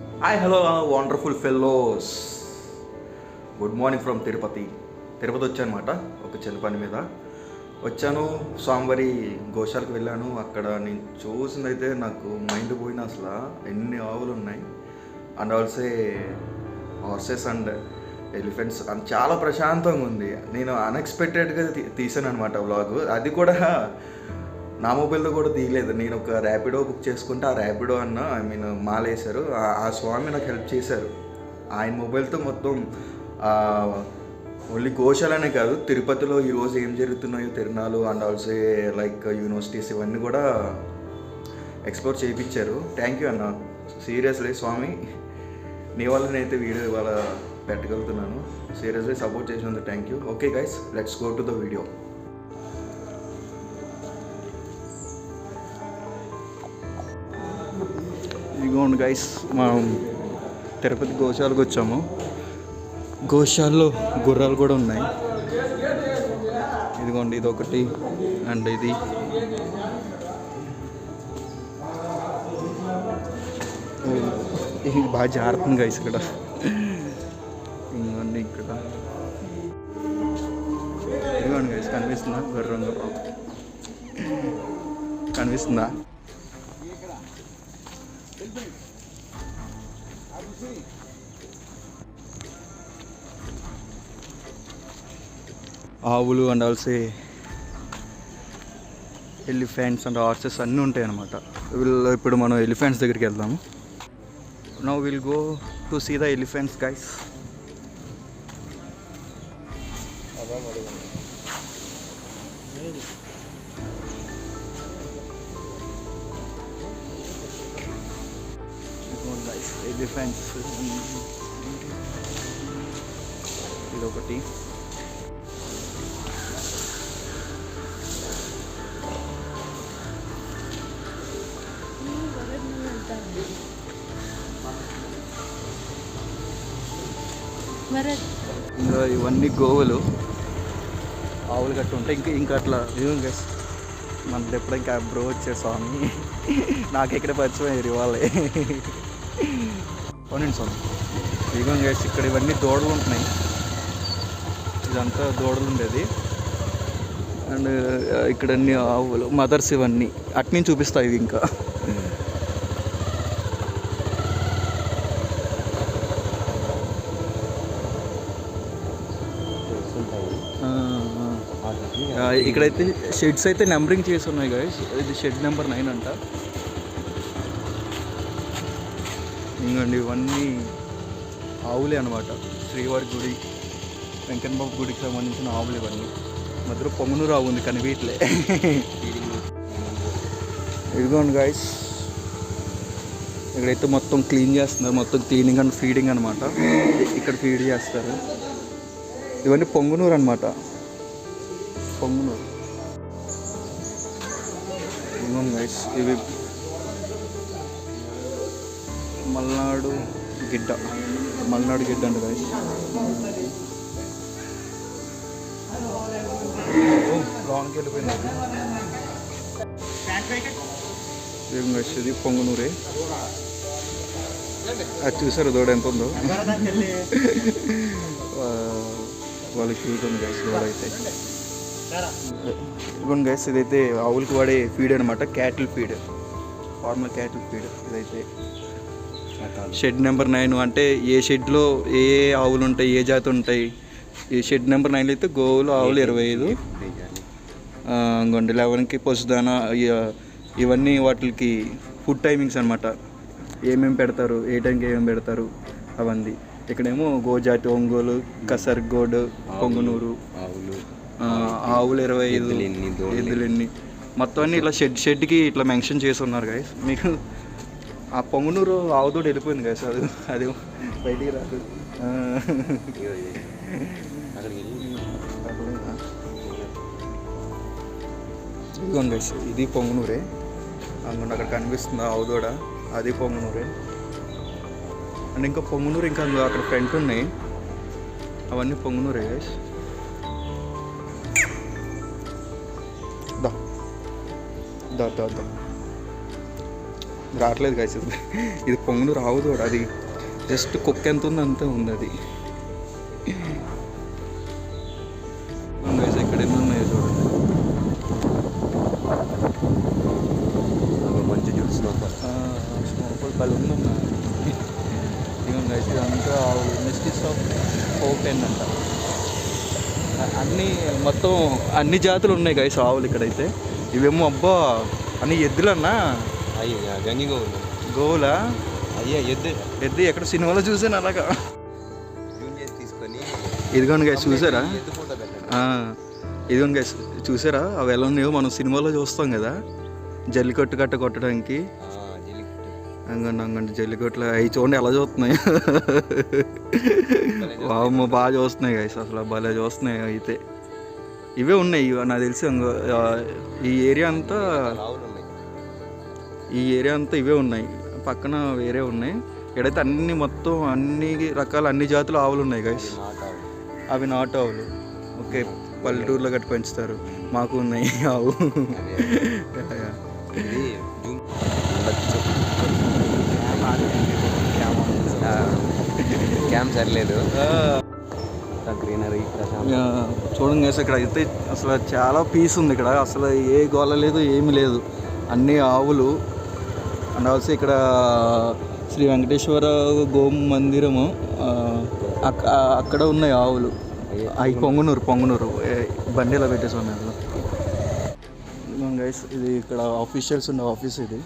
Hi hello wonderful fellows good morning from Tirupati Tirupati వచ్చానమాట ఒక చిన్న పని మీద. వచ్చాను స్వామివారి గోశాలకు వెళ్ళాను. అక్కడ నేను చూసిందైతే నాకు మైండ్ పోయిన అసలు. ఎన్ని ఆవులు ఉన్నాయి? And also horses and elephants and చాలా ప్రశాంతంగా ఉంది. నేను అన్ఎక్స్పెక్టెడ్గా తీసాను అనమాట వ్లాగ్ అది కూడా నా మొబైల్లో కూడా దిగలేదు నేను ఒక ర్యాపిడో బుక్ చేసుకుంటే ఆ ర్యాపిడో అన్న ఐ మీన్ మాలేశారు. ఆ- స్వామి నాకు హెల్ప్ చేశారు. ఆయన మొబైల్తో మొత్తం ఓన్లీ గోశాలనే కాదు తిరుపతిలో ఈరోజు ఏం జరుగుతున్నాయో తిరునాలు అండ్ ఆల్సో లైక్ యూనివర్సిటీస్ ఇవన్నీ కూడా ఎక్స్ప్లోర్ చేయించారు థ్యాంక్ యూ అన్న. సీరియస్లీ స్వామి నీ వల్ల నేనైతే వీడియో ఇవాళ పెట్టగలుగుతున్నాను. సీరియస్లీ సపోర్ట్ చేసినందుకు thank you okay guys let's go to the video ఇదిగోండి గైస్ మనం తిరుపతి గోశాలకు వచ్చాము. గోశాలలో గుర్రాలు కూడా ఉన్నాయి. ఇదిగోండి ఇది ఒకటి అండ్ ఇది. ఇది బాగా జారుతుంది గైస్ ఇక్కడ. ఇదిగోండి ఇక్కడ. ఇదిగోండి గైస్ కనిపిస్తుందా? గుర్రం గుర్రం కనిపిస్తుందా? ఆవులు and also elephants and horses అన్నీ ఉంటాయి అనమాట వీళ్ళు ఇప్పుడు మనం ఎలిఫెంట్స్ దగ్గరికి వెళ్దాము no will go to see the elephants guys elephants ఇది ఇంకా ఇవన్నీ గోవులు ఆవులు గట్ట ఉంటాయి ఇంకా ఇంకా అట్లా మనకి ఎప్పుడు ఇంకా బ్రో వచ్చే స్వామి. నాకు ఇక్కడ పరిచయం అయ్యారు ఇవాళ. అవునండి స్వామి. ఇదిగో గైస్ ఇక్కడ ఇవన్నీ దూడలు ఉంటున్నాయి. ఇదంతా దూడలు ఉండేది. అండ్ ఇక్కడ అన్ని ఆవులు మదర్స్ ఇవన్నీ. అట్నుంచి చూపిస్తాయి ఇవి ఇంకా ఆ, ఆ. ఆ, ఇక్కడైతే షెడ్స్ అయితే నెంబరింగ్ చేసి ఉన్నాయి గైస్ ఇది షెడ్ నెంబర్ నైన్ అంట. ఇంకండి ఇవన్నీ ఆవులే అనమాట శ్రీవారి గుడి వెంకటబాబు గుడికి సంబంధించిన ఆవులు ఇవన్నీ. మధ్యలో పొంగనూరు ఆవు ఉంది కానీ వీటిలే. ఇదిగోండి గాయస్ ఇక్కడైతే మొత్తం క్లీన్ చేస్తున్నారు. మొత్తం క్లీనింగ్ అండ్ ఫీడింగ్ అనమాట ఇక్కడ ఫీడ్ చేస్తారు. ఇవన్నీ పొంగునూరు అనమాట పొంగునూరు. guys, ఇవి మల్నాడు గిడ్డ. మల్నాడు గిడ్డ అండి గాయస్ లాంగ్కి వెళ్ళిపోయింది ఇది పొంగునూరే. అది చూసారు దూడ ఎంత ఉందో? వాళ్ళకి క్యూట్ ఉంది గైస్ వాళ్ళైతే. ఇదిగోండి గైస్ ఇదైతే ఆవులకి వాడే ఫీడ్ అనమాట cattle feed formal cattle feed ఇదైతే. షెడ్ నెంబర్ నైన్ అంటే ఏ షెడ్లో ఏ ఏ ఆవులు ఉంటాయి ఏ జాతి ఉంటాయి? ఈ షెడ్ నెంబర్ నైన్లో అయితే గోవులు ఆవులు ఇరవై ఐదు. ఇంకోండి లెవెన్కి పశుదాన ఇ- ఇవన్నీ వాటికి ఫుడ్ టైమింగ్స్ అనమాట ఏమేమి పెడతారు ఏ టైంకి ఏమేమి పెడతారు అవన్నీ. ఇక్కడేమో గోజాతి ఒంగోలు కసర్గోడ్ పొంగునూరు ఆవులు ఆవులు ఇరవై ఐదు ఎద్దులు ఎన్ని, మొత్తం అన్ని ఇట్లా షెడ్ షెడ్కి ఇట్లా మెన్షన్ చేసి ఉన్నారు గైస్ మీకు ఆ పొంగునూరు ఆవుతోటి వెళ్ళిపోయింది గైస్ అది అది బయటికి రాదు. ఇదిగోండి గైస్ ఇది పొంగునూరే. అనుకుంటే అక్కడ కనిపిస్తుంది ఆవు దూడ. అది పొంగునూరే. అండ్ ఇంకా పొంగునూరు ఇంకా అక్కడ ఫ్రంట్ ఉన్నాయి. అవన్నీ పొంగునూరే గైస్ దా. దా దా దా. రావట్లేదు గైస్ ఇది. ఇది పొంగును రావు అది. జస్ట్ కుక్క ఎంత ఉంది అంతే ఉంది అది. గైస్ ఇదంతా మిస్టిస్ ఆఫ్ హోపెన్ అంట అన్ని మొత్తం అన్ని జాతులు ఉన్నాయి గైస్ ఆవులు ఇక్కడైతే. ఇవేమో అబ్బా అన్ని ఎద్దులన్నా? అయ్యా గంగిగా ఉంది గోవులా? అయ్యా ఎద్దు. ఎద్దు ఎక్కడ సినిమాలో చూసాను అలాగా. తీసుకొని ఇదిగోండి గైస్ చూసారా? ఇదిగోండి గైస్ చూసారా? అవి ఎలా ఉన్నాయో మనం సినిమాలో చూస్తాం కదా. జల్లికట్టు కట్ట కొట్టడానికి. అంగండి అంగండి జల్లికట్లు అవి చూడండి ఎలా చూస్తున్నాయి. వామ్మ బాగా చూస్తున్నాయి గైస్ అసలు భలే చూస్తున్నాయి అయితే. ఇవే ఉన్నాయి ఇవి నాకు తెలిసి ఈ ఏరియా అంతా ఈ ఏరియా అంతా ఇవే ఉన్నాయి. పక్కన వేరే ఉన్నాయి. ఇక్కడైతే అన్ని మొత్తం అన్ని రకాల అన్ని జాతుల ఆవులు ఉన్నాయి గైస్ అవి నాటు ఆవులు. ఓకే పల్లెటూరులో గట్టి పెంచుతారు. మాకు ఉన్నాయి ఆవు. ఉండొచ్చు. క్యామ్ సరిలేదు. గ్రీనరీ చూడండి ఇక్కడ అయితే అసలు చాలా పీస్ ఉంది ఇక్కడ. అసలు ఏ గోల లేదు ఏమీ లేదు. అన్ని ఆవులు. అండ్ ఆల్సో ఇక్కడ శ్రీ వెంకటేశ్వర గోమ్ మందిరము. అక్కడ ఉన్నాయి ఆవులు. అవి పొంగునూరు పొంగునూరు. బండిలో పెట్టేసి ఉన్నాయి గైస్ ఇది ఇక్కడ ఆఫీషియల్స్ ఉన్న ఆఫీస్ ఇది.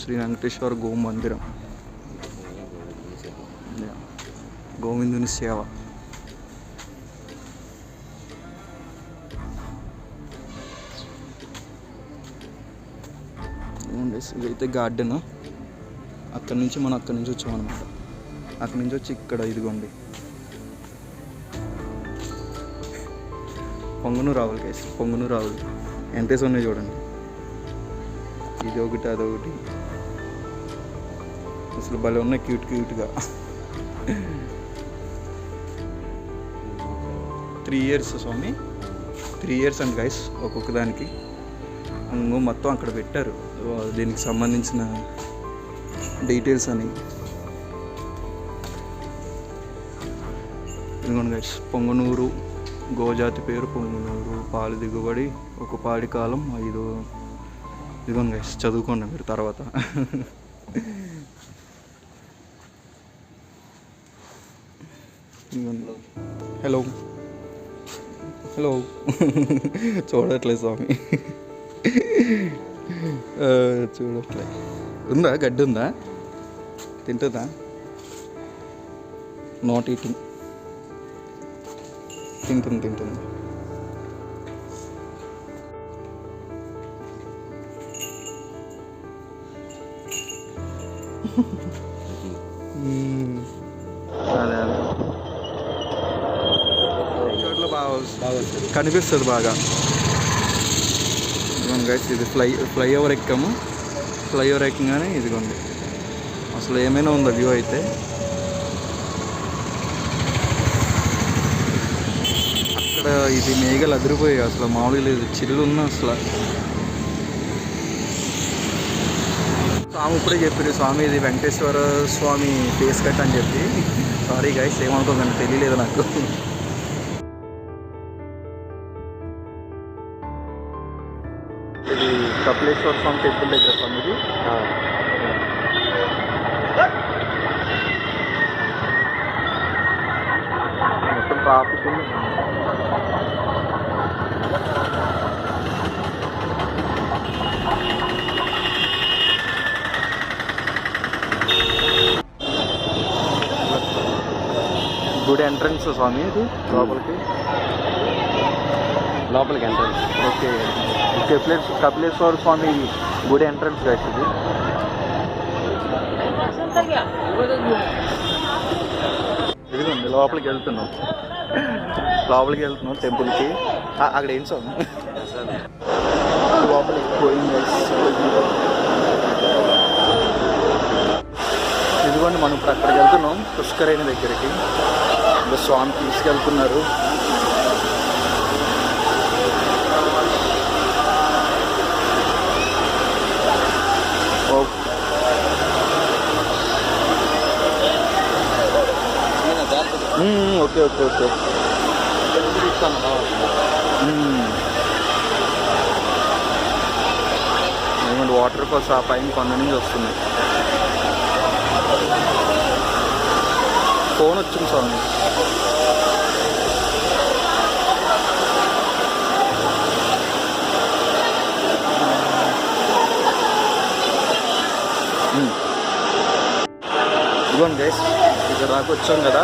శ్రీ వెంకటేశ్వర గో మందిరం గోవిందుని సేవ. ఇదైతే గార్డెన్ అక్కడి నుంచి మనం అక్కడి నుంచి వచ్చామన్నమాట. అక్కడి నుంచి వచ్చి ఇక్కడ ఇదిగోండి. పొంగును రావులు కేసు పొంగును రావులు ఎంతేసి ఉన్నాయి చూడండి. ఇది ఒకటి అదొకటి. అసలు భలే ఉన్నాయి క్యూట్ క్యూట్గా. త్రీ ఇయర్స్ స్వామి. త్రీ ఇయర్స్ అండ్ గైస్ ఒక్కొక్క దానికి. మొత్తం అక్కడ పెట్టారు. దీనికి సంబంధించిన డీటెయిల్స్ అని. ఇదిగోండి గైస్ పొంగనూరు గోజాతి పేరు పొంగనూరు పాలు దిగుబడి ఒక పాడి కాలం ఐదు ఇదిగోండి గైస్ చదువుకోండి మీరు తర్వాత. హలో హలో చూడట్లే స్వామి. చూడట్లే ఉందా? గడ్డి ఉందా? తింటుందా? నాట్ ఈటింగ్ తింటుంది తింటుంది. అదే అదే చోట్ల బాగా. కనిపిస్తుంది బాగా గైస్ ఇది ఫ్లై ఫ్లైఓవర్ ఎక్కాము. ఫ్లైఓవర్ ఎక్కగానే ఇదిగోండి. అసలు ఏమైనా ఉందా వ్యూ అయితే? అక్కడ ఇది మేఘలు అదిరిపోయాయి. అసలు మామూలుగా లేదు. చిల్లు ఉన్నా అసలు. స్వామి ఇప్పుడే చెప్పారు స్వామి ఇది వెంకటేశ్వర స్వామి ఫేస్ కట్ అని చెప్పి. సారీ గైస్ ఏమనుకోకండి తెలియలేదు నాకు. ఇది కపిలేశ్వర స్వామి టెంపుల్ దగ్గర స్వామి ఇది. మొత్తం ట్రాఫిక్ ఉంది. గుడి ఎంట్రన్స్ స్వామి ఇది లోపలికి? లోపలికి ఎంట్రన్స్. ఓకే. కపిలేశ్ కపిలేశ్వర స్వామి గుడి ఎంట్రన్స్ గైస్ ఇది. ఇదిగోండి లోపలికి వెళ్తున్నాం. లోపలికి వెళ్తున్నాం టెంపుల్కి అక్కడ ఏం స్వామి? లోపలికి పోయింది. ఇదిగోండి మనం ఇప్పుడు అక్కడికి వెళ్తున్నాం పుష్కరైన దగ్గరికి. ఏదో స్వామి తీసుకెళ్తున్నారు. Okay okay okay. ఏమంటే వాటర్ కోసం ఆ పైన కొండ నుంచి వస్తుంది. ఫోన్ వచ్చింది స్వామి. ఇదిగోండి గైస్ ఇక్కడ దాకా వచ్చాం కదా.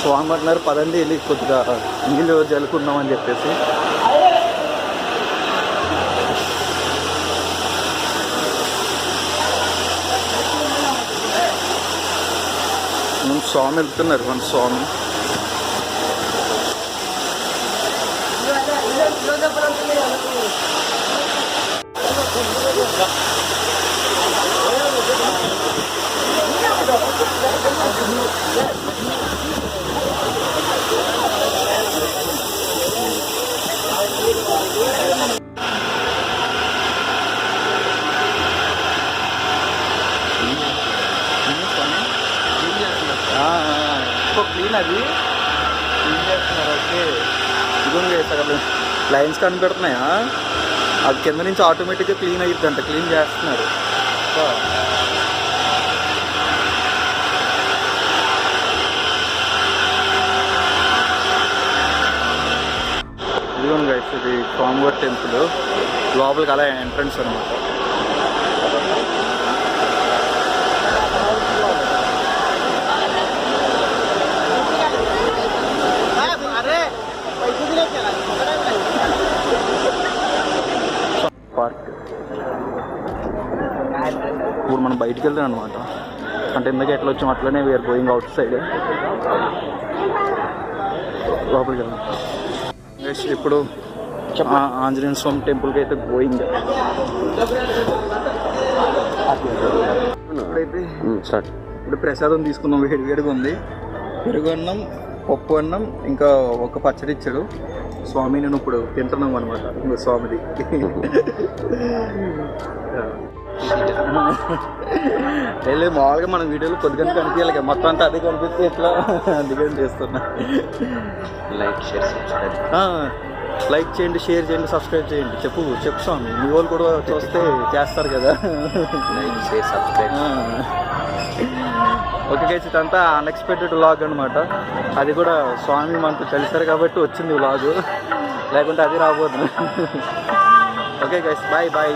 స్వామి అంటున్నారు పదండి వెళ్ళి కొద్దిగా నీళ్ళు జలుకున్నామని చెప్పేసి. స్వామి వెళ్తున్నారు మన స్వామి క్లీన్ అది క్లీన్ చేస్తున్నారు ఓకే. ఇదిగోండి లైన్స్ కనిపెడుతున్నాయా? అది కింద నుంచి ఆటోమేటిక్గా క్లీన్ అయ్యిద్దంట క్లీన్ చేస్తున్నారు. ఇదిగోండి గైస్ ఇది స్వామివారి టెంపుల్ లోపలికి అలా ఎంట్రన్స్ అనమాట పార్క్ ఇప్పుడు మనం బయటికి వెళ్తాం అనమాట అంటే ఎందుకు ఎట్లా వచ్చాం అట్లనే వీఆర్ గోయింగ్ అవుట్ సైడ్ లోపలికి Guys, ఇప్పుడు ఆంజనేయ స్వామి టెంపుల్కి అయితే గోయింగ్ ఇప్పుడైతే స్టార్ట్ ఇప్పుడు ప్రసాదం తీసుకున్నాం వేడి వేడిగా ఉంది. పెరుగు అన్నం పప్పు అన్నం ఇంకా ఒక పచ్చడి ఇచ్చాడు. స్వామి నేను ఇప్పుడు తింటున్నాం అనమాట ఇంకో స్వామిది. వెళ్ళి మామూలుగా మన వీడియోలో కొద్దిగా కనిపించాలి కదా, మొత్తం అంతా అదే కనిపిస్తే ఎట్లా? అందుకని చేస్తున్నా. లైక్ షేర్ సబ్స్క్రైబ్ లైక్ చేయండి షేర్ చేయండి సబ్స్క్రైబ్ చేయండి. చెప్పు చెప్పు స్వామి. మీ వాళ్ళు కూడా చూస్తే చేస్తారు కదా. Like share subscribe okay guys ఇదంతా అన్ఎక్స్పెక్టెడ్ వ్లాగ్ అనమాట అది కూడా స్వామి మనతో కలిసారు కాబట్టి వచ్చింది వ్లాగ్ లేకుంటే అది రాబోదు. Okay guys bye bye